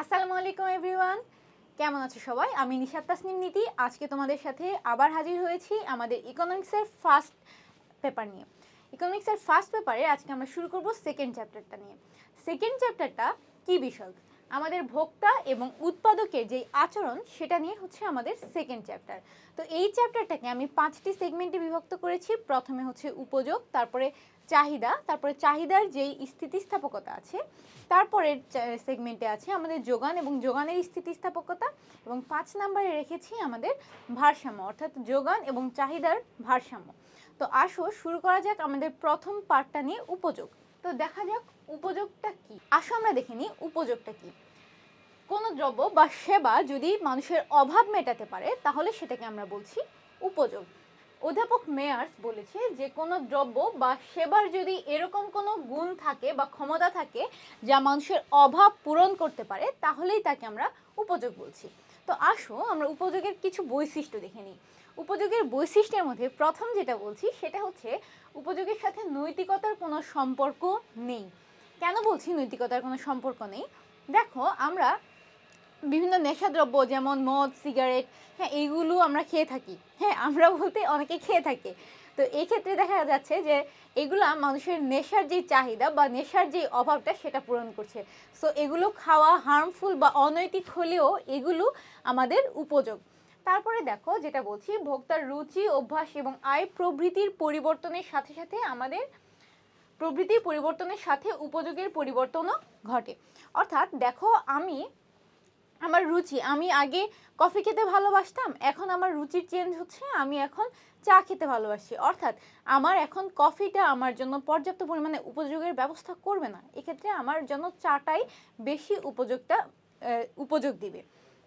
আসসালামু আলাইকুম, এভরিওয়ান। কেমন আছো সবাই? আমি নিশাত তাসনিম নীতি। আজকে তোমাদের সাথে আবার হাজির হয়েছি আমাদের ইকোনমিক্সের ফার্স্ট পেপার নিয়ে। ইকোনমিক্সের ফার্স্ট পেপারে আজকে আমরা শুরু করব সেকেন্ড চ্যাপ্টারটা নিয়ে। সেকেন্ড চ্যাপ্টারটা কি বিষয় আমাদের ভোক্তা এবং উৎপাদকের যে আচরণ, সেটা নিয়ে হচ্ছে আমাদের সেকেন্ড চ্যাপ্টার। তো এই চ্যাপ্টারটাকে আমি পাঁচটি সেগমেন্টে বিভক্ত করেছি। প্রথমে হচ্ছে উপযোগ, তারপরে চাহিদা, তারপরে চাহিদার যেই স্থিতিস্থাপকতা আছে তারপরের সেগমেন্টে আছে আমাদের যোগান এবং যোগানের স্থিতিস্থাপকতা এবং পাঁচ নম্বরে রেখেছি আমাদের ভারসাম্য, অর্থাৎ যোগান এবং চাহিদার ভারসাম্য। তো আসো, শুরু করা যাক আমাদের প্রথম পার্টটা নিয়ে উপযোগ। তো দেখা যাক উপযোগটা কি। আসো আমরা দেখে নিই উপযোগটা কি। কোনো দ্রব্য বা সেবা যদি মানুষের অভাব মেটাতে পারে, তাহলে সেটাকে আমরা বলছি উপযোগ। অধ্যাপক মেয়ার্স বলেছে যে কোনো দ্রব্য বা সেবার যদি এরকম কোনো গুণ থাকে বা ক্ষমতা থাকে যা মানুষের অভাব পূরণ করতে পারে, তাহলেই তাকে আমরা উপযোগ বলছি। তো আসো, আমরা উপযোগের কিছু বৈশিষ্ট্য দেখে নিই। উপযোগের বৈশিষ্ট্যের মধ্যে প্রথম যেটা বলছি, সেটা হচ্ছে উপযোগের সাথে নৈতিকতার কোনো সম্পর্ক নেই। কেন বলছি নৈতিকতার কোনো সম্পর্ক নেই? দেখো, আমরা বিভিন্ন নেশাদ্রব্য, যেমন মদ, সিগারেট হ্যাঁ এইগুলো আমরা খেয়ে থাকি। হ্যাঁ আমরা বলতে অনেকে খেয়ে থাকে। তো এই ক্ষেত্রে দেখা যাচ্ছে যে, এগুলা মানুষের নেশার যে চাহিদা বা নেশার যে অভাবটা সেটা পূরণ করছে। সো এগুলো খাওয়া হার্মফুল বা অনৈতিক হলেও এগুলো আমাদের উপযোগ। তারপরে দেখো, যেটা বলছি, ভোক্তার রুচি, অভ্যাস এবং আয় প্রভৃতির পরিবর্তনের সাথে সাথে আমাদের প্রভৃতির পরিবর্তনের সাথে উপযোগের পরিবর্তনও ঘটে। অর্থাৎ দেখো, আমি আমার রুচি, আমি আগে কফি খেতে ভালোবাসতাম, এখন আমার রুচির চেঞ্জ হচ্ছে, আমি এখন চা খেতে ভালোবাসি। অর্থাৎ আমার এখন কফিটা আমার জন্য পর্যাপ্ত পরিমাণে উপযোগের ব্যবস্থা করবে না। এক্ষেত্রে আমার জন্য চাটাই বেশি উপযোগটা উপযোগ দিবে।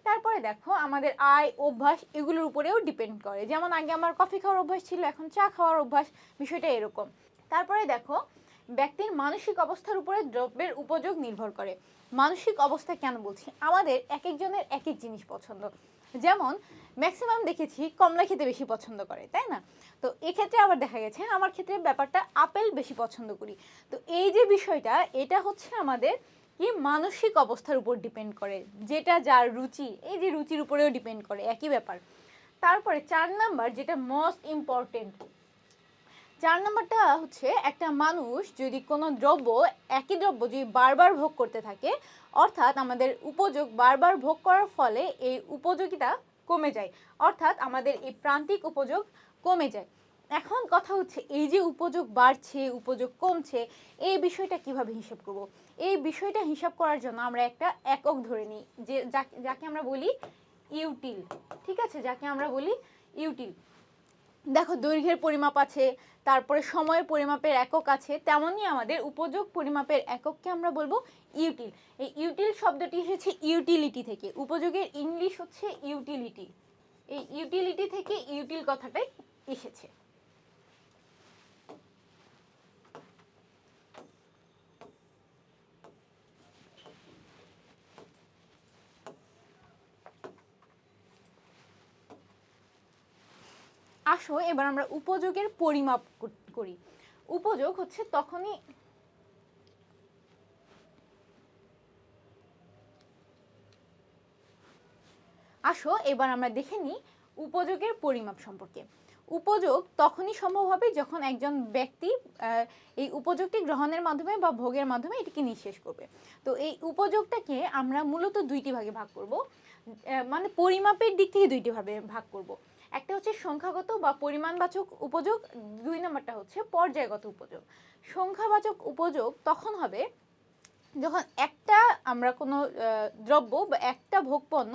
তারপরে দেখো, আমাদের আয়, অভ্যাস এগুলোর উপরেও ডিপেন্ড করে। যেমন আগে আমার কফি খাওয়ার অভ্যাস ছিল, এখন চা খাওয়ার অভ্যাস বিষয়টা এরকম। তারপরে দেখো ব্যক্তির মানসিক অবস্থার উপরে দ্রব্যের উপযোগ নির্ভর করে। মানসিক অবস্থা কেন বলছি? আমাদের এক একজনের এক এক জিনিস পছন্দ। যেমন ম্যাক্সিমাম দেখেছি, কমলা খেতে বেশি পছন্দ করে, তাই না? তো এক্ষেত্রে আবার দেখা গেছে, আমার ক্ষেত্রে ব্যাপারটা আপেল বেশি পছন্দ করি। তো এই যে বিষয়টা, এটা হচ্ছে আমাদের কি মানসিক অবস্থার উপর ডিপেন্ড করে। যেটা যার রুচি, এই যে রুচির উপরেও ডিপেন্ড করে, একই ব্যাপার। তারপরে চার নাম্বার, যেটা মোস্ট ইম্পর্টেন্ট চার নাম্বারটা হচ্ছে একটা মানুষ যদি কোনো দ্রব্য, একই দ্রব্য যদি বারবার ভোগ করতে থাকে, অর্থাৎ আমাদের উপযোগ বারবার ভোগ করার ফলে এই উপযোগিতা কমে যায়, অর্থাৎ আমাদের এই প্রান্তিক উপযোগ কমে যায়। এখন কথা হচ্ছে এই যে উপযোগ বাড়ছে, উপযোগ কমছে, এই বিষয়টা কীভাবে হিসাব করব? এই বিষয়টা হিসাব করার জন্য আমরা একটা একক ধরে নিই, যে যাকে আমরা বলি ইউটিল, ঠিক আছে? যাকে আমরা বলি ইউটিল। দেখো, দৈর্ঘ্যের পরিমাপ আছে, তারপরে সময়ের পরিমাপের একক আছে, তেমনই আমাদের উপযোগ পরিমাপের একককে আমরা বলব ইউটিল। এই ইউটিল শব্দটি এসেছে ইউটিলিটি থেকে। উপযোগের ইংলিশ হচ্ছে ইউটিলিটি। এই ইউটিলিটি থেকে ইউটিল কথাটাই এসেছে। আসো, এবার আমরা উপযোগের পরিমাপ করি উপযোগ হচ্ছে তখনই আসো, এবার আমরা দেখে নিই উপযোগের পরিমাপ সম্পর্কে। উপযোগ তখনই সম্ভব হবে যখন একজন ব্যক্তি এই উপযোগটি গ্রহণের মাধ্যমে বা ভোগের মাধ্যমে এটিকে নিঃশেষ করবে। তো এই উপযোগটাকে আমরা মূলত দুইটি ভাগে ভাগ করব মানে পরিমাপের দিক থেকে দুইটি ভাবে ভাগ করব। একটা হচ্ছে সংখ্যাগত বা পরিমাণবাচক উপযোগ, দুই নম্বরটা হচ্ছে পর্যায়গত উপযোগ। সংখ্যাবাচক উপযোগ তখন হবে যখন একটা আমরা কোনো দ্রব্য বা একটা ভোগপণ্য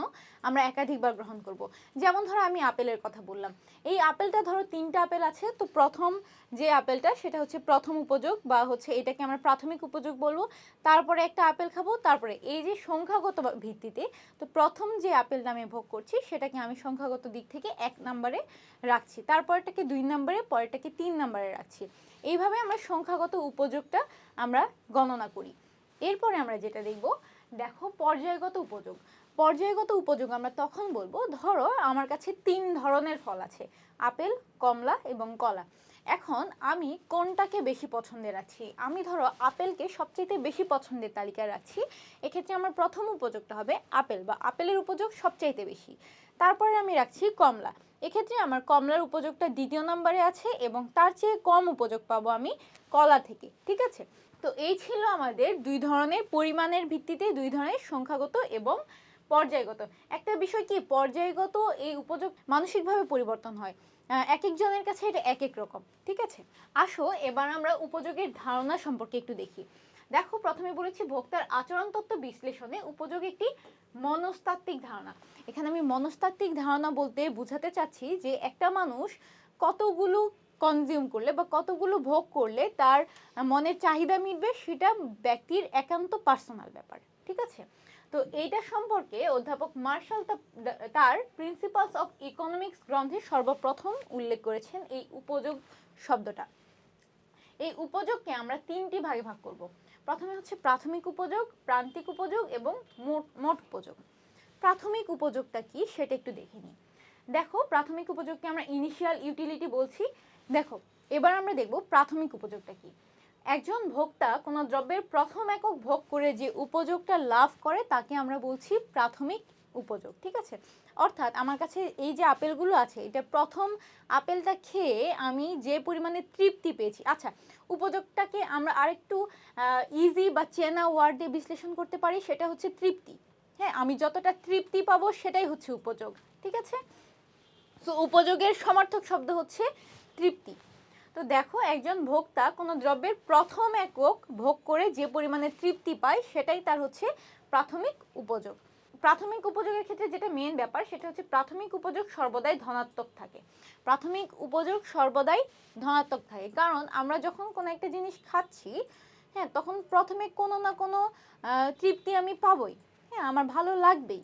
আমরা একাধিকবার গ্রহণ করব। যেমন ধরো আমি আপেলের কথা বললাম। এই আপেলটা ধরো তিনটা আপেল আছে, তো প্রথম যে আপেলটা সেটা হচ্ছে প্রথম উপযোগ বা হচ্ছে এটাকে আমরা প্রাথমিক উপযোগ বলব। তারপরে একটা আপেল খাব, তারপরে এই যে সংখ্যাগত ভিত্তিতে, তো প্রথম যে আপেলটা আমি ভোগ করছি সেটাকে আমি সংখ্যাগত দিক থেকে এক নম্বরে রাখছি। তারপরটাকে দুই নম্বরে, পরেরটাকে তিন নম্বরে রাখছি। এইভাবে আমরা সংখ্যাগত উপযোগটা আমরা গণনা করি। এরপরে আমরা যেটা দেখব, দেখো পর্যায়গত উপযোগ। পর্যায়গত উপযোগ আমরা তখন বলব, ধরো আমার কাছে তিন ধরনের ফল আছে, আপেল, কমলা এবং কলা। এখন আমি কোনটাকে বেশি পছন্দে রাখছি? আমি ধরো আপেলকে সবচেয়ে বেশি পছন্দের তালিকায় রাখছি, এক্ষেত্রে আমার প্রথম উপযোগটা হবে আপেল বা আপেলের উপযোগ সবচাইতে বেশি। তারপরে আমি রাখছি কমলা। এক্ষেত্রে আমার কমলার উপযোগটা দ্বিতীয় নম্বরে আছে এবং তার চেয়ে কম উপযোগ পাবো আমি কলা থেকে, ঠিক আছে? তো এই ছিল আমাদের দুই ধরনের পরিমাণের ভিত্তিতে দুই ধরনের সংখ্যাগত এবং পর্যায়গত। একটা বিষয় কি? পর্যায়গত এই উপযোগ মানসিকভাবে পরিবর্তন হয়। এক একজনের কাছে এটা এক এক রকম, ঠিক আছে? আসো, এবার আমরা উপযোগের ধারণা সম্পর্কে একটু দেখি। দেখো, প্রথমে বলেছি ভোক্তার আচরণ তত্ত্ব বিশ্লেষণে উপযোগ একটি মনস্তাত্ত্বিক ধারণা। এখানে আমি মনস্তাত্ত্বিক ধারণা বলতে বোঝাতে চাচ্ছি যে একটা মানুষ কতগুলো কনজিউম করলে বা কতগুলো ভোগ করলে তার মনের চাহিদা মিটবে সেটা ব্যক্তির একান্ত পার্সোনাল ব্যাপার, ঠিক আছে? তো এইটা সম্পর্কে অধ্যাপক মার্শাল তার প্রিন্সিপালস অফ ইকোনমিক্স গ্রন্থে সর্বপ্রথম উল্লেখ করেছেন এই উপযোগ শব্দটা। এই উপযোগকে আমরা তিনটি ভাগে ভাগ করব। প্রথমে হচ্ছে প্রাথমিক উপযোগ, প্রান্তিক উপযোগ এবং মোট মোট উপযোগ। প্রাথমিক উপযোগটা কি সেটা একটু দেখে নিই। দেখো, প্রাথমিক উপযোগকে আমরা ইনিশিয়াল ইউটিলিটি বলছি। দেখো, এবার আমরা দেখব প্রাথমিক উপযোগটা কি। একজন ভোক্তা কোনো দ্রব্যের প্রথম একক ভোগ করে যে উপযোগটা লাভ করে, তাকে আমরা বলছি প্রাথমিক উপযোগ, ঠিক আছে? অর্থাৎ আমার কাছে এই যে আপেলগুলো আছে, এটা প্রথম আপেলটা খেয়ে আমি যে পরিমাণে তৃপ্তি পেয়েছি। আচ্ছা উপযোগটাকে আমরা আরেকটু ইজি বা চেনা ওয়ার্ড দিয়ে বিশ্লেষণ করতে পারি, সেটা হচ্ছে তৃপ্তি। হ্যাঁ আমি যতটা তৃপ্তি পাবো সেটাই হচ্ছে উপযোগ, ঠিক আছে? তো উপযোগের সমর্থক শব্দ হচ্ছে তৃপ্তি। তো দেখো, একজন ভোক্তা কোনো দ্রব্যের প্রথম একক ভোগ করে যে পরিমাণে তৃপ্তি পায়, সেটাই তার হচ্ছে প্রাথমিক উপযোগ। প্রাথমিক উপযোগের ক্ষেত্রে যেটা মেন ব্যাপার, সেটা হচ্ছে প্রাথমিক উপযোগ সর্বদাই ধনাত্মক থাকে। প্রাথমিক উপযোগ সর্বদাই ধনাত্মক থাকে। কারণ আমরা যখন কোনো একটা জিনিস খাচ্ছি হ্যাঁ তখন প্রথমে কোনো না কোনো তৃপ্তি আমি পাবই। হ্যাঁ আমার ভালো লাগবেই।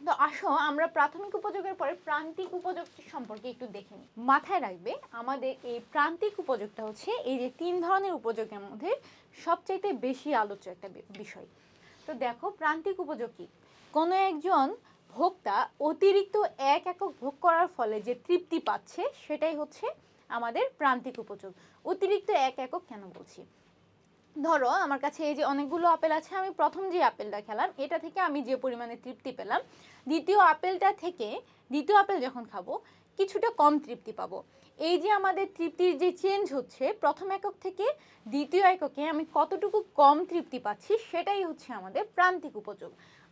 তো আসো, আমরা প্রাথমিক উপযোগের পরে প্রান্তিক উপযোগ সম্পর্কে একটু দেখে নিই। মাথায় রাখবে, আমাদের এই প্রান্তিক উপযোগটা হচ্ছে এই যে তিন ধরনের উপযোগের মধ্যে সবচাইতে বেশি আলোচ্য একটা বিষয়। তো দেখো, প্রান্তিক উপযোগ কি? কোনো একজন ভোক্তা অতিরিক্ত এক একক ভোগ করার ফলে যে তৃপ্তি পাচ্ছে, সেটাই হচ্ছে আমাদের প্রান্তিক উপযোগ। অতিরিক্ত এক একক কেন বলছি? ধরো, আমার কাছে এই যে অনেকগুলো আপেল আছে, আমি প্রথম যে আপেলটা খেলাম, এটা থেকে আমি যে পরিমাণে তৃপ্তি পেলাম, দ্বিতীয় আপেলটা থেকে দ্বিতীয় আপেল যখন খাব, কিছুটা কম তৃপ্তি পাবো। এই যে আমাদের তৃপ্তির যে চেঞ্জ হচ্ছে, প্রথম একক থেকে দ্বিতীয় এককে আমি কতটুকু কম তৃপ্তি পাচ্ছি, সেটাই হচ্ছে আমাদের প্রান্তিক উপযোগ।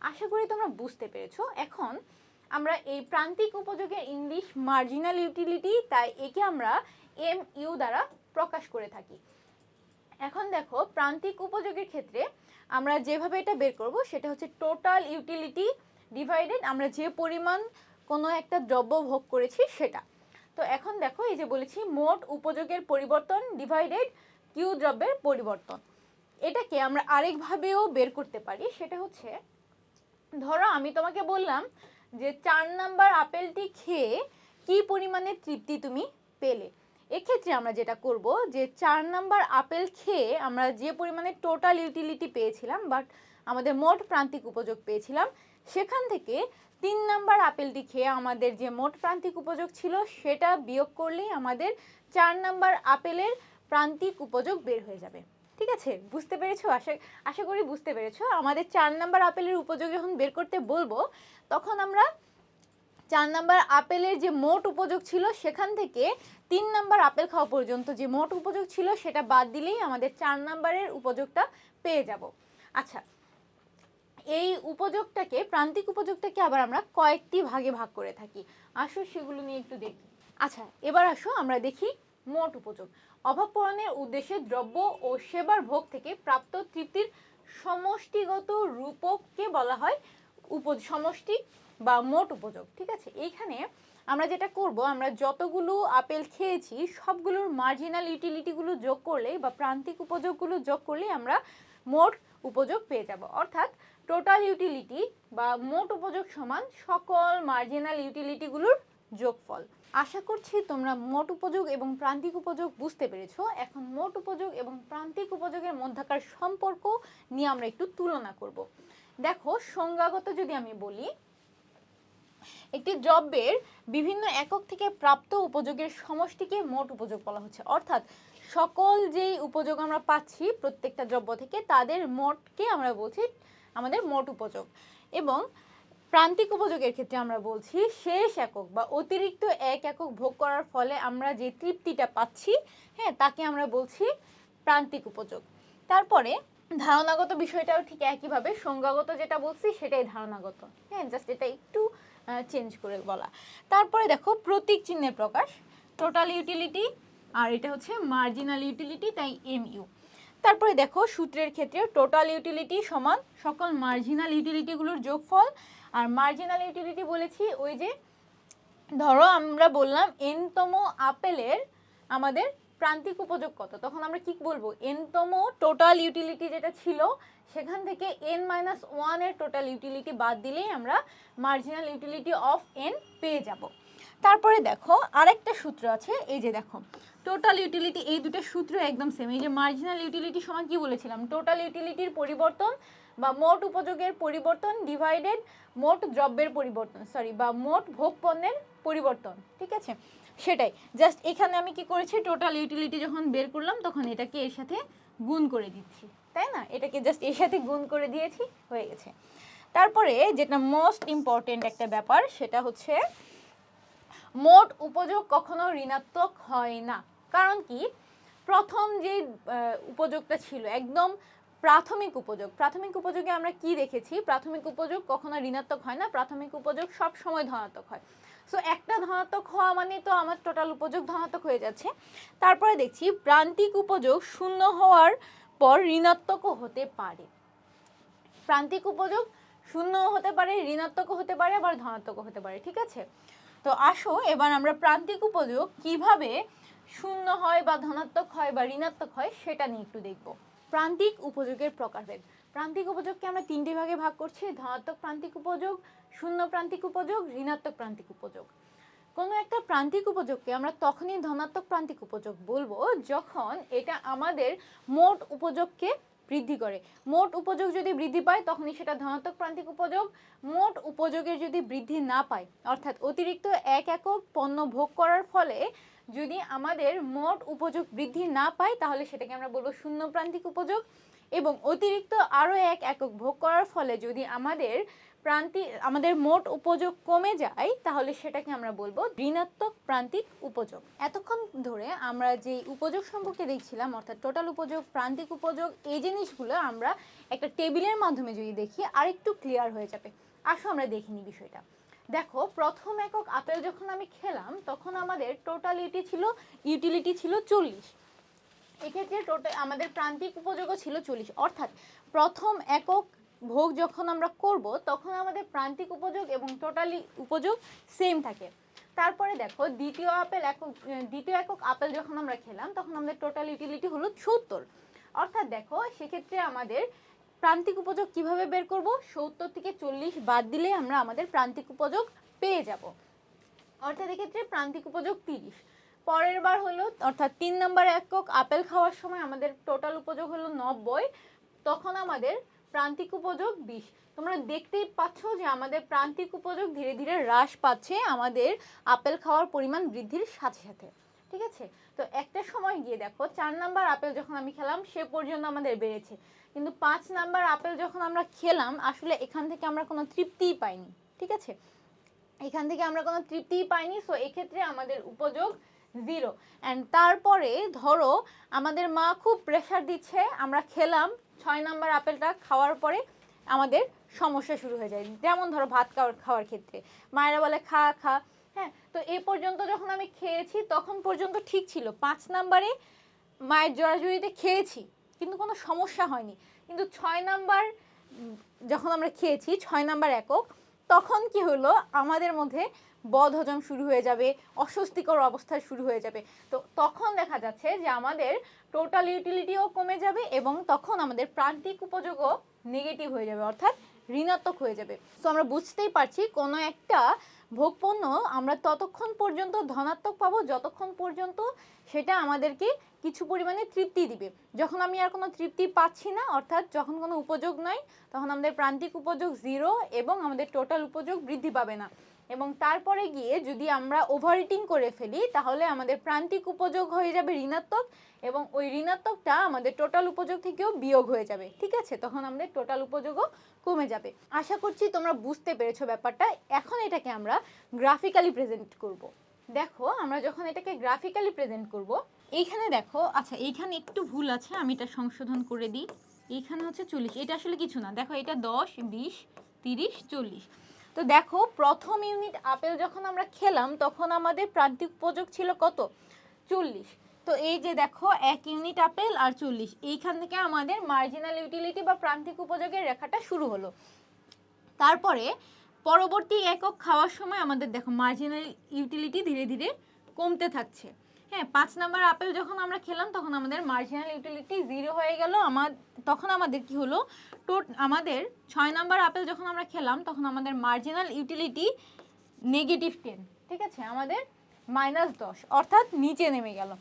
আশা করি তোমরা বুঝতে পেরেছ। এখন আমরা এই প্রান্তিক উপযোগের ইংলিশ মার্জিনাল ইউটিলিটি তাই একে আমরা এম ইউ দ্বারা প্রকাশ করে থাকি। এখন দেখো প্রান্তিক উপযোগের ক্ষেত্রে আমরা যেভাবে এটা বের করব, সেটা হচ্ছে টোটাল ইউটিলিটি ডিভাইডেড আমরা যে পরিমাণ কোনো একটা দ্রব্য ভোগ করেছি সেটা। তো এখন দেখো এই যে বলেছি মোট উপযোগের পরিবর্তন ডিভাইডেড কিউ দ্রব্যের পরিবর্তন। এটাকে আমরা আরেকভাবেও বের করতে পারি, সেটা হচ্ছে ধরো আমি তোমাকে বললাম যে চার নাম্বার আপেলটি খেয়ে কি পরিমাণে তৃপ্তি তুমি পেলে? এক্ষেত্রে আমরা যেটা করব যে চার নাম্বার আপেল খেয়ে আমরা যে পরিমাণে টোটাল ইউটিলিটি পেয়েছিলাম বাট আমাদের মোট প্রান্তিক উপযোগ পেয়েছিলাম, সেখান থেকে তিন নাম্বার আপেলটি খেয়ে আমাদের যে মোট প্রান্তিক উপযোগ ছিল, সেটা বিয়োগ করলেই আমাদের চার নাম্বার আপেলের প্রান্তিক উপযোগ বের হয়ে যাবে। ঠিক আছে? বুঝতে পেরেছ? আশা আশা করি বুঝতে পেরেছ। আমাদের চার নাম্বার আপেলের উপযোগ যখন বের করতে বলব, তখন আমরা চার নাম্বার আপেলের যে মোট উপযোগ ছিল সেখান থেকে তিন নাম্বার আপেল খাওয়া পর্যন্ত যে মোট উপযোগ ছিল সেটা বাদ দিলেই আমাদের চার নাম্বারের উপযোগটা পেয়ে যাব। আচ্ছা এই উপযোগটাকে, প্রান্তিক উপযোগটাকে আবার আমরা কয়েকটি ভাগে ভাগ করে থাকি। আসো সেগুলো নিয়ে একটু দেখি। আচ্ছা এবার আসো, আমরা দেখি মোট উপযোগ। অভাব পূরণের উদ্দেশ্যে দ্রব্য ও সেবার ভোগ থেকে প্রাপ্ত তৃপ্তির সমষ্টিগত রূপককে বলা হয় উপ সমষ্টি বা মোট উপযোগ, ঠিক আছে? এইখানে আমরা যেটা করব, আমরা যতগুলো আপেল খেয়েছি, সবগুলোর মার্জিনাল ইউটিলিটিগুলো যোগ করলে বা প্রান্তিক উপযোগগুলো যোগ করলে আমরা মোট উপযোগ পেয়ে যাব। অর্থাৎ টোটাল ইউটিলিটি বা মোট উপযোগ সমান সকল মার্জিনাল ইউটিলিটিগুলোর যোগফল। আশা করছি তোমরা মোট উপযোগ এবং প্রান্তিক উপযোগ বুঝতে পেরেছ। এখন মোট উপযোগ এবং প্রান্তিক উপযোগের মধ্যকার সম্পর্ক নিয়ে আমরা একটু তুলনা করব। দেখো, সংজ্ঞাগত যদি আমি বলি একটি দ্রব্যের বিভিন্ন একক থেকে প্রাপ্ত উপযোগের সমষ্টিকে মোট উপযোগ বলা হচ্ছে। অর্থাৎ সকল যেই উপযোগ আমরা পাচ্ছি প্রত্যেকটা দ্রব্য থেকে, তাদের মোটকে আমরা বলছি আমাদের মোট উপযোগ। এবং প্রান্তিক উপযোগের ক্ষেত্রে আমরা বলছি শেষ একক বা অতিরিক্ত এক একক ভোগ করার ফলে আমরা যে তৃপ্তিটা পাচ্ছি হ্যাঁ তাকে আমরা বলছি প্রান্তিক উপযোগ। তারপরে ধারণাগত বিষয়টাও ঠিক একইভাবে, সংজ্ঞাগত যেটা বলছি সেটাই ধারণাগত। হ্যাঁ জাস্ট এটা একটু চেঞ্জ করে বলা। তারপরে দেখো, প্রতীক চিহ্নের প্রকাশ টোটাল ইউটিলিটি আর এটা হচ্ছে মার্জিনাল ইউটিলিটি তাই এম ইউ তারপরে দেখো, সূত্রের ক্ষেত্রে টোটাল ইউটিলিটি সমান সকল মার্জিনাল ইউটিলিটিগুলোর যোগফল। আর মার্জিনাল ইউটিলিটি বলেছি ওই যে, ধরো আমরা বললাম এনতম আপেলের আমাদের প্রান্তিক উপযোগ কত তখন আমরা কি বলব? এনতম টোটাল ইউটিলিটি যেটা ছিল, সেখান থেকে এন মাইনাস ওয়ানের টোটাল ইউটিলিটি বাদ দিলেই আমরা মার্জিনাল ইউটিলিটি অফ এন পেয়ে যাব। তারপরে দেখো, আরেকটা সূত্র আছে, এই যে দেখো। টোটাল ইউটিলিটি এই দুটো সূত্র একদম সেম এই যে মার্জিনাল ইউটিলিটি সমান কি বলেছিলাম? টোটাল ইউটিলিটির পরিবর্তন বা মোট উপযোগের পরিবর্তন ডিভাইডেড মোট দ্রব্যের পরিবর্তন সরি বা মোট ভোগ পণ্যের পরিবর্তন, ঠিক আছে? সেটাই। জাস্ট এখানে আমি কি করেছি টোটাল ইউটিলিটি যখন বের করলাম, তখন এটাকে এর সাথে গুণ করে দিচ্ছি। তাই না? এটাকে জাস্ট এর সাথে গুণ করে দিয়েছি, হয়ে গেছে। তারপরে যেটা মোস্ট ইম্পর্টেন্ট একটা ব্যাপার, সেটা হচ্ছে মোট উপযোগ কখনো ঋণাত্মক হয় না। কারণ কি? প্রথম যে উপযোগটা ছিল, একদম প্রাথমিক উপযোগ। প্রাথমিক উপযোগে আমরা কি দেখেছি? প্রাথমিক উপযোগ কখনো ঋণাত্মক হয় না, প্রাথমিক উপযোগ সব সময় ধনাত্মক হয়। সো একটা ধনাত্মক হওয়া মানে তো আমার টোটাল উপযোগ ধনাত্মক হয়ে যাচ্ছে। তারপরে দেখছি, প্রান্তিক উপযোগ শূন্য হওয়ার পর ঋণাত্মকও হতে পারে। প্রান্তিক উপযোগ শূন্যও হতে পারে, ঋণাত্মকও হতে পারে, আবার ধনাত্মকও হতে পারে, ঠিক আছে? তো আসো, এবার আমরা প্রান্তিক উপযোগ কীভাবে শূন্য হয় বা ধনাত্মক হয় বা ঋণাত্মক হয় সেটা নিয়ে একটু দেখব। প্রান্তিক উপযোগের প্রকারভেদ। প্রান্তিক উপযোগকে আমরা তিনটি ভাগে ভাগ করছি, ধনাত্মক প্রান্তিক উপযোগ, শূন্য প্রান্তিক উপযোগ, ঋণাত্মক প্রান্তিক উপযোগ। কোনো একটা প্রান্তিক উপযোগকে আমরা তখনই ধনাত্মক প্রান্তিক উপযোগ বলব যখন এটা আমাদের মোট উপযোগকে বৃদ্ধি করে। মোট উপযোগ যদি বৃদ্ধি পায়, তখনই সেটা ধনাত্মক প্রান্তিক উপযোগ। মোট উপযোগের যদি বৃদ্ধি না পায়, অর্থাৎ অতিরিক্ত এক একক পণ্য ভোগ করার ফলে যদি আমাদের মোট উপযোগ বৃদ্ধি না পায়, তাহলে সেটাকে আমরা বলব শূন্য প্রান্তিক উপযোগ। এবং অতিরিক্ত আরও এক একক ভোগ করার ফলে যদি আমাদের প্রান্তি, আমাদের মোট উপযোগ কমে যায়, তাহলে সেটাকে আমরা বলব ঋণাত্মক প্রান্তিক উপযোগ। এতক্ষণ ধরে আমরা যে উপযোগ সম্পর্কে দেখছিলাম, অর্থাৎ টোটাল উপযোগ, প্রান্তিক উপযোগ, এই জিনিসগুলো আমরা একটা টেবিলের মাধ্যমে যদি দেখি, আরেকটু ক্লিয়ার হয়ে যাবে। আসো আমরা দেখিনি বিষয়টা। দেখো, প্রথম একক আপেল যখন আমি খেলাম, তখন আমাদের টোটালিটি ছিল ইউটিলিটি ছিল চল্লিশ। এক্ষেত্রে টোটাল আমাদের প্রান্তিক উপযোগও ছিল চল্লিশ। অর্থাৎ প্রথম একক ভোগ যখন আমরা করব, তখন আমাদের প্রান্তিক উপযোগ এবং টোটালি উপযোগ সেম থাকে। তারপরে দেখো, দ্বিতীয় আপেল একক, দ্বিতীয় একক আপেল যখন আমরা খেলাম, তখন আমাদের টোটাল ইউটিলিটি হলো সত্তর। অর্থাৎ দেখো, সেক্ষেত্রে আমাদের প্রান্তিক উপযোগ কীভাবে বের করব? সত্তর থেকে চল্লিশ বাদ দিলে আমরা আমাদের প্রান্তিক উপযোগ পেয়ে যাব। অর্থাৎ এক্ষেত্রে প্রান্তিক উপযোগ তিরিশ। পরের বার হলো, অর্থাৎ তিন নম্বর একক আপেল খাওয়ার সময় আমাদের টোটাল উপযোগ হলো নব্বই, তখন আমাদের প্রান্তিক উপযোগ বিশ। তোমরা দেখতেই পাচ্ছ যে আমাদের প্রান্তিক উপযোগ ধীরে ধীরে হ্রাস পাচ্ছে, আমাদের আপেল খাওয়ার পরিমাণ বৃদ্ধির সাথে সাথে। ঠিক আছে? তো একটা সময় গিয়ে দেখো, চার নাম্বার আপেল যখন আমি খেলাম, সে পর্যন্ত আমাদের বেড়েছে। কিন্তু পাঁচ নাম্বার আপেল যখন আমরা খেলাম, আসলে এখান থেকে আমরা কোনো তৃপ্তিই পাইনি। ঠিক আছে? এখান থেকে আমরা কোনো তৃপ্তিই পাইনি সো এক্ষেত্রে আমাদের উপযোগ জিরো অ্যান্ড তারপরে ধরো, আমাদের মা খুব প্রেশার দিচ্ছে, আমরা খেলাম, ছয় নাম্বার আপেলটা খাওয়ার পরে আমাদের সমস্যা শুরু হয়ে যায়। যেমন ধরো ভাত খাওয়ার খাওয়ার ক্ষেত্রে। মায়েরা বলে, খা খা। হ্যাঁ তো এ পর্যন্ত যখন আমি খেয়েছি, তখন পর্যন্ত ঠিক ছিল। পাঁচ নাম্বারে মায়ের জড়াজড়িতে খেয়েছি, কিন্তু কোনো সমস্যা হয়নি। কিন্তু ছয় নাম্বার, যখন আমরা খেয়েছি, ছয় নাম্বার একক, তখন কি হলো? আমাদের মধ্যে বদ হজম শুরু হয়ে যাবে, অস্বস্তিকর অবস্থা শুরু হয়ে যাবে। তো তখন দেখা যাচ্ছে যে আমাদের টোটাল ইউটিলিটিও কমে যাবে এবং তখন আমাদের প্রান্তিক উপযোগও নেগেটিভ হয়ে যাবে, অর্থাৎ ঋণাত্মক হয়ে যাবে। তো আমরা বুঝতেই পারছি কোনো একটা ভোগপণ্য আমরা ততক্ষণ পর্যন্ত ধনাত্মক পাবো, যতক্ষণ পর্যন্ত সেটা আমাদেরকে কিছু পরিমাণে তৃপ্তি দিবে। যখন আমি আর কোনো তৃপ্তি পাচ্ছি না, অর্থাৎ যখন কোনো উপযোগ নাই, তখন আমাদের প্রান্তিক উপযোগ জিরো এবং আমাদের টোটাল উপযোগ বৃদ্ধি পাবে না। এবং তারপরে গিয়ে যদি আমরা ওভার ইটিং করে ফেলি, তাহলে আমাদের প্রান্তিক উপযোগ হয়ে যাবে ঋণাত্মক এবং ওই ঋণাত্মকটা আমাদের টোটাল উপযোগ থেকেও বিয়োগ হয়ে যাবে। ঠিক আছে? তখন আমাদের টোটাল উপযোগও কমে যাবে। আশা করছি তোমরা বুঝতে পেরেছ ব্যাপারটা। এখন এটাকে আমরা গ্রাফিক্যালি প্রেজেন্ট করব। দেখো, আমরা যখন এটাকে গ্রাফিক্যালি প্রেজেন্ট করব, এইখানে দেখো আচ্ছা এইখানে একটু ভুল আছে, আমি এটা সংশোধন করে দিই। এইখানে হচ্ছে চল্লিশ। এটা আসলে কিছু না। দেখো, এটা দশ, বিশ, তিরিশ, চল্লিশ। তো দেখো, প্রথম ইউনিট আপেল যখন আমরা খেলাম, তখন আমাদের প্রান্তিক উপযোগ ছিল কত? চল্লিশ। তো এই যে দেখো, এক ইউনিট আপেল আর চল্লিশ। এইখান থেকে আমাদের মার্জিনাল ইউটিলিটি বা প্রান্তিক উপযোগের রেখাটা শুরু হলো। তারপরে পরবর্তী একক খাওয়ার সময় আমাদের দেখো মার্জিনাল ইউটিলিটি ধীরে ধীরে কমতে থাকছে। হ্যাঁ পাঁচ নাম্বার আপেল যখন আমরা খেলাম, তখন আমাদের মার্জিনাল ইউটিলিটি জিরো হয়ে গেল। আমার, তখন আমাদের কি হলো? টোট আমাদের ছয় নাম্বার আপেল যখন আমরা খেলাম, তখন আমাদের মার্জিনাল ইউটিলিটি নেগেটিভ টেন ঠিক আছে? আমাদের মাইনাস দশ, অর্থাৎ নিচে নেমে গেল।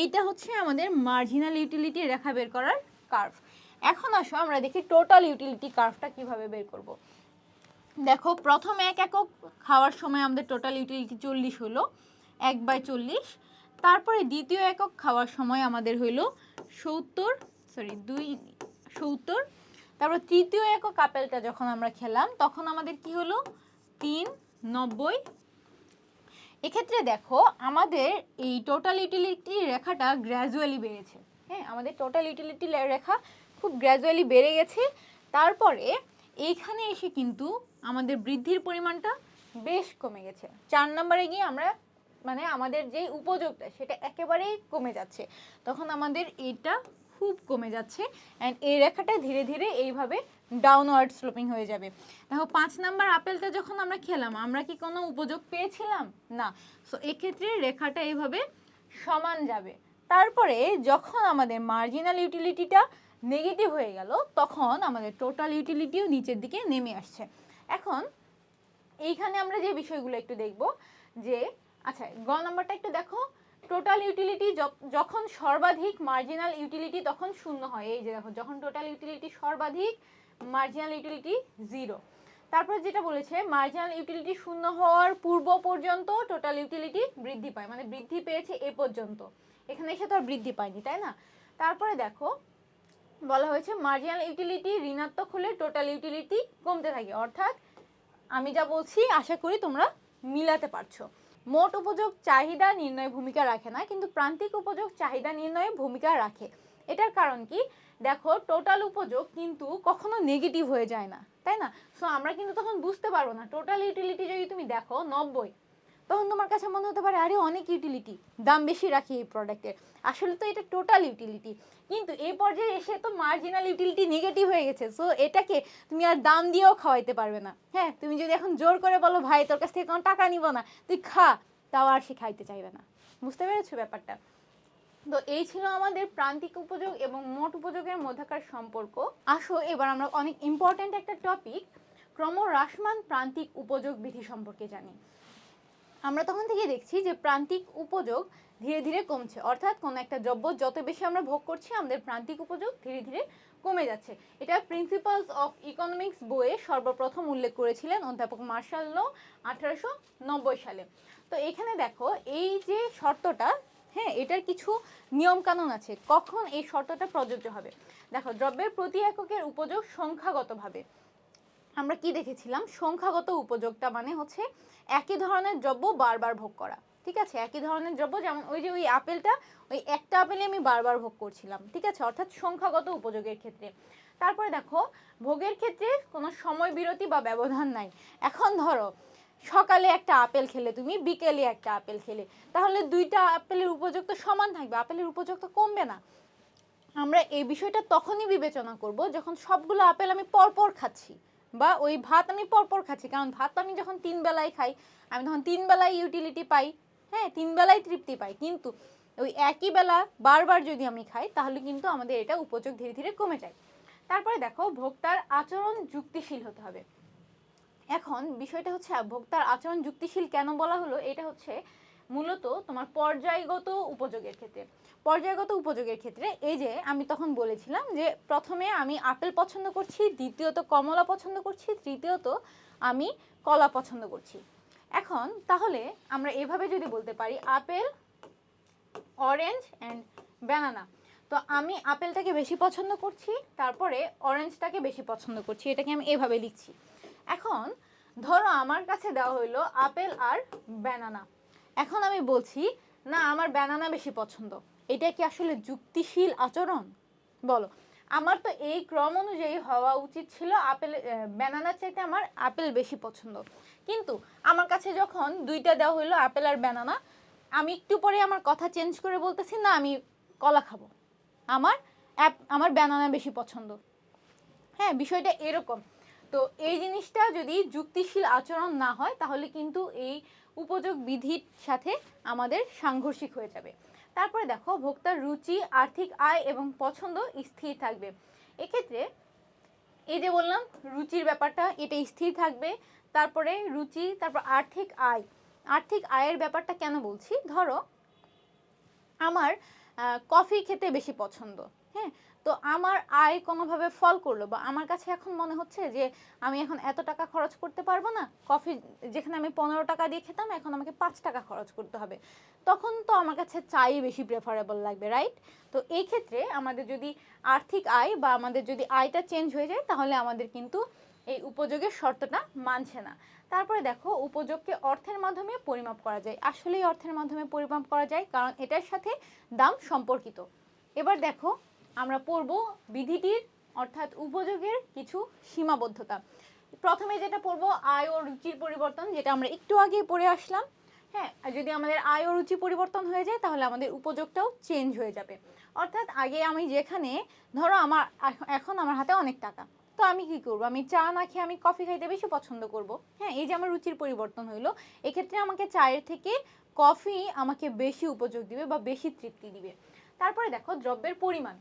এইটা হচ্ছে আমাদের মার্জিনাল ইউটিলিটি রেখা বের করার কার্ভ এখন আসো, আমরা দেখি টোটাল ইউটিলিটি কার্ভটা কীভাবে বের করব। দেখো, প্রথম এক একক খাওয়ার সময় আমাদের টোটাল ইউটিলিটি চল্লিশ হলো, এক বাই চল্লিশ তারপরে দ্বিতীয় একক খাওয়ার সময় আমাদের হইল সত্তর সরি দুই, সত্তর। তারপর তৃতীয় একক আপেলটা যখন আমরা খেলাম, তখন আমাদের কি হলো? তিন, নব্বই। এক্ষেত্রে দেখো, আমাদের এই টোটাল ইউটিলিটি রেখাটা গ্র্যাজুয়ালি বেড়েছে। হ্যাঁ আমাদের টোটাল ইউটিলিটি রেখা খুব গ্র্যাজুয়ালি বেড়ে গেছে। তারপরে এইখানে এসে কিন্তু আমাদের বৃদ্ধির পরিমাণটা বেশ কমে গেছে। চার নম্বরে গিয়ে আমরা মানে আমাদের যেই উপযোগটা, সেটা একেবারেই কমে যাচ্ছে। তখন আমাদের এটা খুব কমে যাচ্ছে অ্যান্ড এই রেখাটা ধীরে ধীরে এইভাবে ডাউনওয়ার্ড স্লোপিং হয়ে যাবে। দেখো, পাঁচ নাম্বার আপেলটা যখন আমরা খেলাম, আমরা কি কোনো উপযোগ পেয়েছিলাম? না। সো এক্ষেত্রে রেখাটা এইভাবে সমান যাবে। তারপরে যখন আমাদের মার্জিনাল ইউটিলিটিটা নেগেটিভ হয়ে গেল, তখন আমাদের টোটাল ইউটিলিটিও নিচের দিকে নেমে আসছে। এখন, এইখানে আমরা যে বিষয়গুলো একটু দেখব, যে আচ্ছা গ নাম্বারটা একটু দেখো। টোটাল ইউটিলিটি যখন সর্বাধিক মার্জিনাল ইউটিলিটি তখন শূন্য হয়। এই যে দেখো, যখন টোটাল ইউটিলিটি সর্বাধিক মার্জিনাল ইউটিলিটি জিরো তারপর যেটা বলেছে মার্জিনাল ইউটিলিটি শূন্য হওয়ার পূর্ব পর্যন্ত টোটাল ইউটিলিটি বৃদ্ধি পায় মানে বৃদ্ধি পেয়েছে এ পর্যন্ত। এখানে এসে তো আর বৃদ্ধি পায়নি, তাই না? তারপরে দেখো, বলা হয়েছে মার্জিনাল ইউটিলিটি ঋণাত্মক হলে টোটাল ইউটিলিটি কমতে থাকে। অর্থাৎ আমি যা বলছি, আশা করি তোমরা মিলাতে পারছ। মোট উপযোগ চাহিদা নির্ণয়ে ভূমিকা রাখে না, কিন্তু প্রান্তিক উপযোগ চাহিদা নির্ণয়ে ভূমিকা রাখে। এটার কারণ কি? দেখো টোটাল উপযোগ কিন্তু কখনো নেগেটিভ হয়ে যায় না, তাই না? সো আমরা কিন্তু তখন বুঝতে পারব না। টোটাল ইউটিলিটি যদি তুমি দেখো, নব্বই তখন তোমার কাছে মনে হতে পারে, আরে অনেক ইউটিলিটি দাম বেশি রাখি এই প্রোডাক্টের আসলে তো এটা টোটাল ইউটিলিটি কিন্তু এই পর্যায়ে এসে তো মার্জিনাল ইউটিলিটি নেগেটিভ হয়ে গেছে। সো এটাকে তুমি আর দাম দিয়েও খাওয়াইতে পারবে না। হ্যাঁ তুমি যদি এখন জোর করে বলো, ভাই, তোর কাছ থেকে কোনো টাকা নিব না, তুই খা। তাও আর সে খাইতে চাইবে না। বুঝতে পেরেছ ব্যাপারটা? তো এই ছিল আমাদের প্রান্তিক উপযোগ এবং মোট উপযোগের মধ্যকার সম্পর্ক। আসো, এবার আমরা অনেক ইম্পর্ট্যান্ট একটা টপিক ক্রমহ্রাসমান প্রান্তিক উপযোগ বিধি সম্পর্কে জানি। আমরা তখন থেকে দেখছি যে প্রান্তিক উপযোগ ধীরে ধীরে কমছে। অর্থাৎ কোনো একটা দ্রব্য যত বেশি আমরা ভোগ করছি, আমাদের প্রান্তিক উপযোগ ধীরে ধীরে কমে যাচ্ছে। এটা প্রিন্সিপালস অফ ইকোনমিক্স বইয়ে সর্বপ্রথম উল্লেখ করেছিলেন অধ্যাপক মার্শাল লো আঠারোশো নব্বই সালে। তো এখানে দেখো, এই যে শর্তটা হ্যাঁ এটার কিছু নিয়ম কানুন আছে। কখন এই শর্তটা প্রযোজ্য হবে? দেখো, দ্রব্যের প্রতি এককের উপযোগ সংখ্যাগতভাবে। আমরা কি দেখেছিলাম? সংখ্যাগত উপযোগটা মানে হচ্ছে একই ধরনের দ্রব্য বারবার ভোগ করা। ঠিক আছে? একই ধরনের দ্রব্য, যেমন ওই যে ওই আপেলটা, ওই একটা আপেলে আমি বারবার ভোগ করছিলাম। ঠিক আছে? অর্থাৎ সংখ্যাগত উপযোগের ক্ষেত্রে। তারপরে দেখো, ভোগের ক্ষেত্রে কোনো সময় বিরতি বা ব্যবধান নাই। এখন ধরো, সকালে একটা আপেল খেলে তুমি, বিকেলে একটা আপেল খেলে। তাহলে দুইটা আপেলের উপযোগ তো সমান থাকবে, আপেলের উপযোগ তো কমবে না। আমরা এই বিষয়টা তখনই বিবেচনা করব যখন সবগুলো আপেল আমি পরপর খাচ্ছি। বা ওই ভাত আমি পরপর খাচ্ছি, কারণ ভাত আমি যখন তিন বেলায় খাই, আমি তখন তিন বেলায় ইউটিলিটি পাই হ্যাঁ তিন বেলায় তৃপ্তি পাই। কিন্তু ওই একই বেলা বারবার যদি আমি খাই, তাহলে কিন্তু আমাদের এটা উপযোগ ধীরে ধীরে কমে যায়। তারপরে দেখো, ভোক্তার আচরণ যুক্তিশীল হতে হবে। এখন বিষয়টা হচ্ছে, ভোক্তার আচরণ যুক্তিশীল কেন বলা হলো? এটা হচ্ছে মূলত তোমার পর্যায়গত উপযোগের ক্ষেত্রে। পর্যায়গত উপযোগের ক্ষেত্রে এই যে আমি তখন বলেছিলাম যে প্রথমে আমি আপেল পছন্দ করছি, দ্বিতীয়ত কমলা পছন্দ করছি, তৃতীয়ত আমি কলা পছন্দ করছি। এখন তাহলে আমরা এভাবে যদি বলতে পারি, আপেল অরেঞ্জ অ্যান্ড ব্যানানা তো আমি আপেলটাকে বেশি পছন্দ করছি, তারপরে অরেঞ্জটাকে বেশি পছন্দ করছি, এটাকে আমি এভাবে লিখছি। এখন ধরো আমার কাছে দেওয়া হইল আপেল আর ব্যানানা এখন আমি বলছি, না, আমার ব্যানানা বেশি পছন্দ। এটা কি আসলে যুক্তিশীল আচরণ? বলো। আমার তো এই ক্রম অনুযায়ী হওয়া উচিত ছিল আপেল ব্যানানার চাইতে আমার আপেল বেশি পছন্দ। কিন্তু আমার কাছে যখন দুইটা দেওয়া হইল আপেল আর ব্যানানা আমি একটু পরে আমার কথা চেঞ্জ করে বলতেছি, না, আমি কলা খাব। আমার অ্যাপ- আমার ব্যানানা বেশি পছন্দ। হ্যাঁ বিষয়টা এরকম। তো এই জিনিসটা যদি যুক্তিশীল আচরণ না হয়, তাহলে কিন্তু এই উপযোগ বিধির সাথে আমাদের সাংঘর্ষিক হয়ে যাবে। তারপরে দেখো ভোক্তার রুচি, আর্থিক আয় এবং পছন্দ স্থির থাকবে। এক্ষেত্রে এই যে বললাম, রুচির ব্যাপারটা, এটা স্থির থাকবে। তারপরে রুচি, তারপর আর্থিক আয়। আর্থিক আয়ের ব্যাপারটা কেন বলছি? ধরো, আমার কফি খেতে বেশি পছন্দ। হ্যাঁ? তো আমার আয় কোনোভাবে ফল করল বা আমার কাছে এখন মনে হচ্ছে যে আমি এখন এত টাকা খরচ করতে পারব না কফি যেখানে আমি পনেরো টাকা দিয়ে খেতাম, এখন আমাকে পাঁচ টাকা খরচ করতে হবে। তখন তো আমার কাছে চাই বেশি প্রেফারেবল লাগবে রাইট তো এই ক্ষেত্রে আমাদের যদি আর্থিক আয় বা আমাদের যদি আয়টা চেঞ্জ হয়ে যায়, তাহলে আমাদের কিন্তু এই উপযোগের শর্তটা মানছে না। তারপরে দেখো, উপযোগকে অর্থের মাধ্যমে পরিমাপ করা যায়। আসলেই অর্থের মাধ্যমে পরিমাপ করা যায়, কারণ এটার সাথে দাম সম্পর্কিত। এবার দেখো আমরা পড়ব বিধিটির, অর্থাৎ উপযোগের কিছু সীমাবদ্ধতা। প্রথমে যেটা পড়ব, আয় ও রুচির পরিবর্তন, যেটা আমরা একটু আগে পড়ে আসলাম। হ্যাঁ আর যদি আমাদের আয় ও রুচি পরিবর্তন হয়ে যায়, তাহলে আমাদের উপযোগটাও চেঞ্জ হয়ে যাবে। অর্থাৎ আগে আমি যেখানে, ধরো আমার এখন আমার হাতে অনেক টাকা। তো আমি কি করব? আমি চা না খেয়ে আমি কফি খাইতে বেশি পছন্দ করব। হ্যাঁ এই যে আমার রুচির পরিবর্তন হইল, এক্ষেত্রে আমাকে চায়ের থেকে কফি আমাকে বেশি উপযোগ দিবে বা বেশি তৃপ্তি দিবে। তারপরে দেখো, দ্রব্যের পরিমাণ।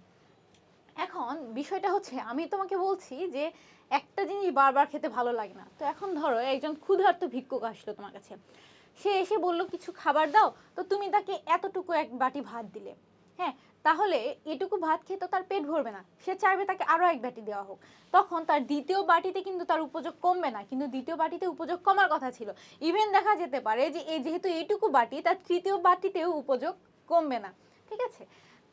এখন বিষয়টা হচ্ছে, আমি তোমাকে বলছি যে একটা জিনিস বারবার খেতে ভালো লাগে না। তো এখন ধরো একজন ক্ষুধার্ত ভিক্ষুক আসলো তোমার কাছে। সে এসে বলল, কিছু খাবার দাও? তো তুমি তাকে এতটুকু এক বাটি ভাত দিলে। হ্যাঁ তাহলে এটুকু ভাত খেয়ে তো তার পেট ভরবে না। সে চাইবে তাকে আরও এক বাটি দেওয়া হোক। তখন তার দ্বিতীয় বাটিতে কিন্তু তার উপযোগ কমবে না। কিন্তু দ্বিতীয় বাটিতে উপযোগ কমার কথা ছিল। ইভেন দেখা যেতে পারে যে এই যেহেতু এইটুকু বাটি, তার তৃতীয় বাটিতেও উপযোগ কমবে না। ঠিক আছে?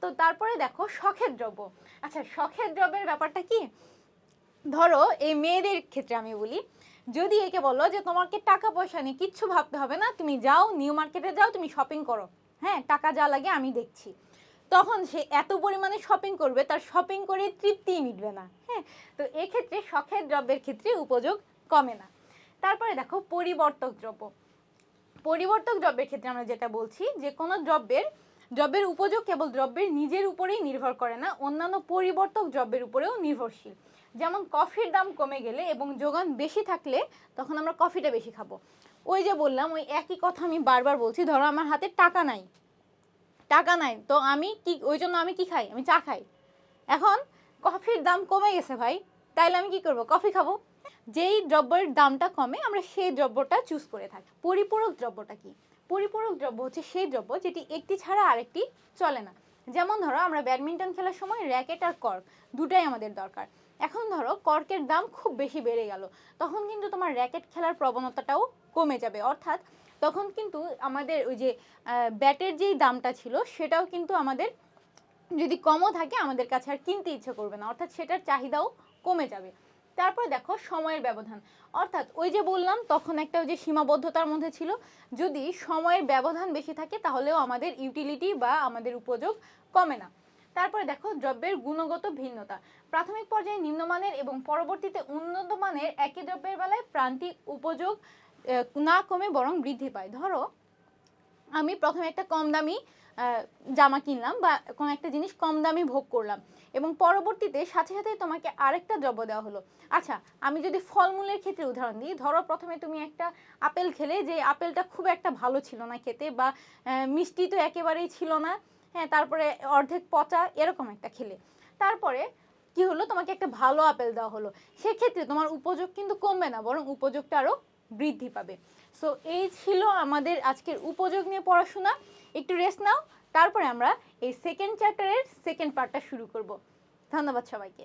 তো তারপরে দেখো শখের দ্রব্য। আচ্ছা শখের দ্রব্যের ব্যাপারটা কি? ধরো, এই মেয়েদের ক্ষেত্রে আমি বলি, যদি একে বলো যে, তোমাকে টাকা পয়সা নিয়ে কিচ্ছু ভাবতে হবে না, তুমি যাও নিউ মার্কেটে যাও, তুমি শপিং করো। হ্যাঁ টাকা যা লাগে আমি দেখছি। তখন সে এত পরিমাণে শপিং করবে, তার শপিং করে তৃপ্তি মিটবে না। হ্যাঁ তো এক্ষেত্রে শখের দ্রব্যের ক্ষেত্রে উপযোগ কমে না। তারপরে দেখো পরিবর্তক দ্রব্য। পরিবর্তক দ্রব্যের ক্ষেত্রে আমরা যেটা বলছি, যে কোনো দ্রব্যের দ্রব্যের উপযোগ কেবল দ্রব্যের নিজের উপরেই নির্ভর করে না, অন্যান্য পরিবর্তক দ্রব্যের উপরেও নির্ভরশীল। যেমন কফির দাম কমে গেলে এবং যোগান বেশি থাকলে তখন আমরা কফিটা বেশি খাব। ওই যে বললাম, ওই একই কথা আমি বারবার বলছি, ধরো আমার হাতে টাকা নাই। টাকা নাই, তো আমি কি, ওই জন্য আমি কি খাই? আমি চা খাই। এখন কফির দাম কমে গেছে ভাই, তাইলে আমি কি করব? কফি খাব। যেই দ্রব্যের দামটা কমে, আমরা সেই দ্রব্যটা চুজ করে থাকি। পরিপূরক দ্রব্যটা কি? পরিপূরক দ্রব্য হচ্ছে সেই দ্রব্য যেটি একটি ছাড়া আরেকটি চলে না। যেমন ধরো, আমরা ব্যাডমিন্টন খেলার সময় র্যাকেট আর কর্ক দুটাই আমাদের দরকার। এখন ধরো, কর্কের দাম খুব বেশি বেড়ে গেল। তখন কিন্তু তোমার র্যাকেট খেলার প্রবণতাটাও কমে যাবে। অর্থাৎ তখন কিন্তু আমাদের ওই যে ব্যাটের যেই দামটা ছিল, সেটাও কিন্তু আমাদের যদি কমও থাকে, আমাদের কাছে আর কিনতে ইচ্ছে করবে না। অর্থাৎ সেটার চাহিদাও কমে যাবে। তারপর দেখো সময়ের ব্যবধান। অর্থাৎ ওই যে বললাম, তখন একটা ওই যে সীমাবদ্ধতার মধ্যে ছিল। যদি সময়ের ব্যবধান বেশি থাকে, তাহলেও আমাদের ইউটিলিটি বা আমাদের উপযোগ কমে না। তারপরে দেখো দ্রব্যের গুণগত ভিন্নতা। প্রাথমিক পর্যায়ে নিম্নমানের এবং পরবর্তীতে উন্নত মানের একই দ্রব্যের বেলায় প্রান্তিক উপযোগ না কমে বরং বৃদ্ধি পায়। ধরো, আমি প্রথমে একটা কম দামি জামা কিনলাম বা কোনো একটা জিনিস কম দামি ভোগ করলাম এবং পরবর্তীতে সাথে সাথে তোমাকে আরেকটা দ্রব্য দেওয়া হলো। আচ্ছা আমি যদি ফলমূলের ক্ষেত্রে উদাহরণ দিই, ধরো প্রথমে তুমি একটা আপেল খেলে যে আপেলটা খুব একটা ভালো ছিল না খেতে বা মিষ্টি তো একেবারেই ছিল না হ্যাঁ তারপরে অর্ধেক পচা এরকম একটা খেলে। তারপরে কি হলো? তোমাকে একটা ভালো আপেল দেওয়া হলো। সেক্ষেত্রে তোমার উপযোগ কিন্তু কমবে না, বরং উপযোগটা আরও বৃদ্ধি পাবে। সো এই ছিল আমাদের আজকের উপযোগ নিয়ে পড়াশোনা। একটু রেস্ট নাও, তারপরে আমরা এই সেকেন্ড চ্যাপ্টারের সেকেন্ড পার্টটা শুরু করব। ধন্যবাদ সবাইকে।